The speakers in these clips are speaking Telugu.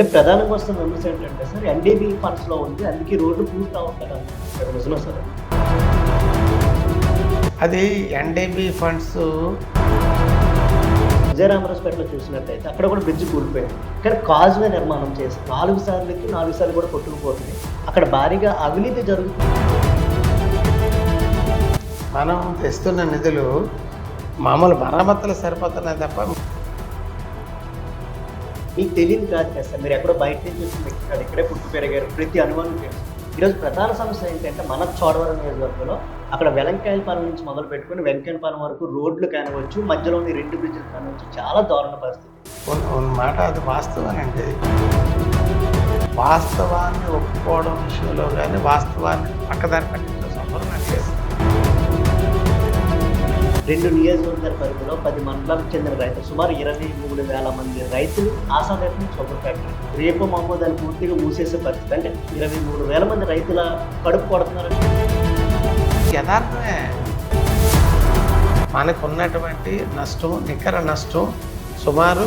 అంటే ప్రధానంగా వస్తున్న విమర్శ ఏంటంటే సార్ ఎన్డీబీ ఫండ్స్లో ఉంది. అందుకే రోడ్డు పూర్తి అంటారు నిజమే సార్? అది ఎన్డీబీ ఫండ్స్. విజయరామరాజపేటలో చూసినట్టయితే అక్కడ కూడా బ్రిడ్జ్ కూలిపోయింది. కానీ కాజువే నిర్మాణం చేసి నాలుగు సార్లకి నాలుగు సార్లు కూడా కొట్టుకుపోతుంది. అక్కడ భారీగా అవినీతి జరుగుతుంది. మనం తెస్తున్న నిధులు మామూలు మరమ్మతులు సరిపోతున్నాయి తప్ప మీకు తెలియదు కాదు కదా సార్ మీరు ఎక్కడో బయట నుంచి వచ్చిన వ్యక్తి కాదు. ఇక్కడే పుట్టి పెరిగారు. ప్రతి అనుభవం తెలుసు. ఈరోజు ప్రధాన సమస్య ఏంటంటే మన చోడవరం నియోజకవర్గంలో అక్కడ వెలంకాయల పాలెం నుంచి మొదలు పెట్టుకుని వెంకయ్యపాలెం వరకు రోడ్లు కానివచ్చు మధ్యలోని రెండు బ్రిడ్జ్లు కానివచ్చు చాలా దారుణ పరిస్థితి. మాట అది వాస్తవానండి వాస్తవాన్ని ఒప్పుకోవడం విషయంలో కానీ వాస్తవాన్ని పక్కదారి పట్టించే రెండు నియోజకవర్గాల పరిధిలో పది మండలాలకు చెందిన రైతులు. సుమారు ఇరవై మూడు వేల మంది రైతులు షుగర్ ఫ్యాక్టరీ రేపు మామూలు దాన్ని పూర్తిగా మూసేసే పరిస్థితి. అంటే ఇరవై మూడు వేల మంది రైతుల కడుపు కొడుతున్నారు. యథార్థమే మనకు ఉన్నటువంటి నష్టం నికర నష్టం సుమారు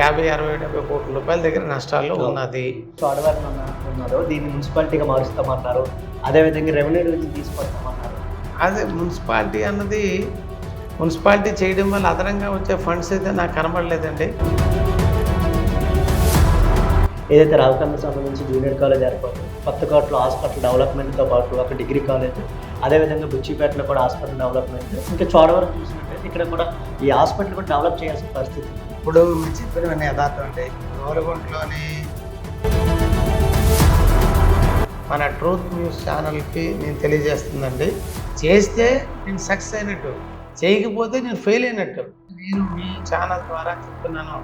యాభై అరవై డెబ్బై కోట్ల రూపాయల దగ్గర నష్టాల్లో ఉన్నది. చోడవరం ఉన్నారు దీన్ని మున్సిపాలిటీగా మారుస్తామన్నారు. అదేవిధంగా రెవెన్యూ డివిజన్ తీసుకొస్తామన్నారు. అదే మున్సిపాలిటీ అన్నది మున్సిపాలిటీ చేయడం వల్ల అదనంగా వచ్చే ఫండ్స్ అయితే నాకు కనబడలేదండి. ఏదైతే రావుకమ్మ సంబంధించి జూనియర్ కాలేజ్ ఏర్పాటు కొత్తకోటలో హాస్పిటల్ డెవలప్మెంట్తో పాటు ఒక డిగ్రీ కాలేజ్ అదేవిధంగా బుచ్చిపేటలో కూడా హాస్పిటల్ డెవలప్మెంట్ ఇంకా చోడవరం చూసినట్టయితే ఇక్కడ కూడా ఈ హాస్పిటల్ కూడా డెవలప్ చేయాల్సిన పరిస్థితి ఇప్పుడు మీరు చెప్పినవన్నీ యథార్థం అండి గోరగుంటలోని మన ట్రూత్ న్యూస్ ఛానల్కి నేను తెలియజేస్తుందండి. చేస్తే నేను సక్సెస్ అయినట్టు. చేయకపోతే నేను ఫెయిల్ అయినట్టు. నేను మీ ఛానల్ ద్వారా చెప్తున్నాను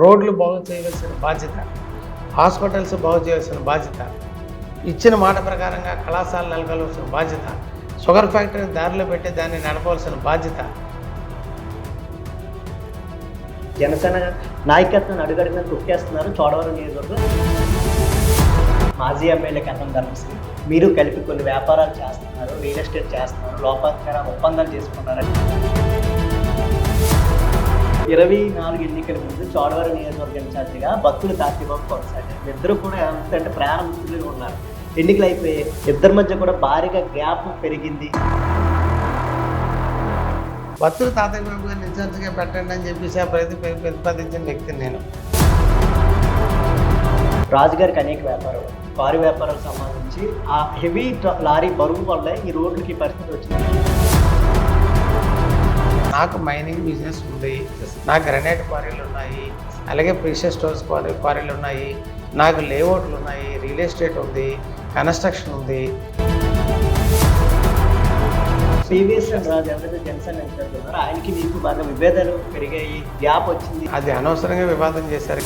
రోడ్లు బాగు చేయవలసిన బాధ్యత హాస్పిటల్స్ బాగు చేయవలసిన బాధ్యత ఇచ్చిన మాట ప్రకారంగా కళాశాల నెలకొల్సిన బాధ్యత షుగర్ ఫ్యాక్టరీ దారిలో పెట్టి దాన్ని నడపవలసిన బాధ్యత. జనసేన నాయకత్వం అడుగడిన తొక్కేస్తున్నారు చోడవరం నియోజకవర్గం. మాజీ ఎమ్మెల్యే కథం ధర్మశ్రీ మీరు కలిపి కొన్ని వ్యాపారాలు చేస్తున్నారు రియల్ ఎస్టేట్ చేస్తున్నారు లోపాత్కర ఒప్పందాలు చేసుకున్నారని. ఇరవై నాలుగు ఎన్నికల ముందు చోడవరం నియోజకవర్గ ఇన్ఛార్జిగా భక్తులు తాతిబాబు కొనసాగారు. ఇద్దరు కూడా ఎంత అంటే ఉన్నారు. ఎన్నికలు అయిపోయి ఇద్దరి మధ్య కూడా భారీగా గ్యాప్ పెరిగింది. భక్తులు తాతయ్య బాబు గారిని ఇన్ఛార్జిగా పెట్టండి అని చెప్పేసి ఆ ప్రతి ప్రతిపాదించిన వ్యక్తిని నేను. రాజుగారికి అనేక వ్యాపారాలు కారు వ్యాపారాలకు సంబంధించి ఆ హెవీ లారీ బరువు వల్ల ఈ రోడ్లకి పరిస్థితి వచ్చింది. నాకు మైనింగ్ బిజినెస్ ఉంది. నాకు గ్రనైట్ క్వారీలు ఉన్నాయి. అలాగే ప్రీషియస్ స్టోర్స్ క్వారీ క్వారీలు ఉన్నాయి. నాకు లేఅవుట్లు ఉన్నాయి. రియల్ ఎస్టేట్ ఉంది. కన్స్ట్రక్షన్ ఉంది. సివిఎస్ రాజు ఎవరైతే జనసేన ఆయనకి మీకు బాగా విభేదాలు పెరిగాయి. గ్యాప్ వచ్చింది. అది అనవసరంగా వివాదం చేశారు.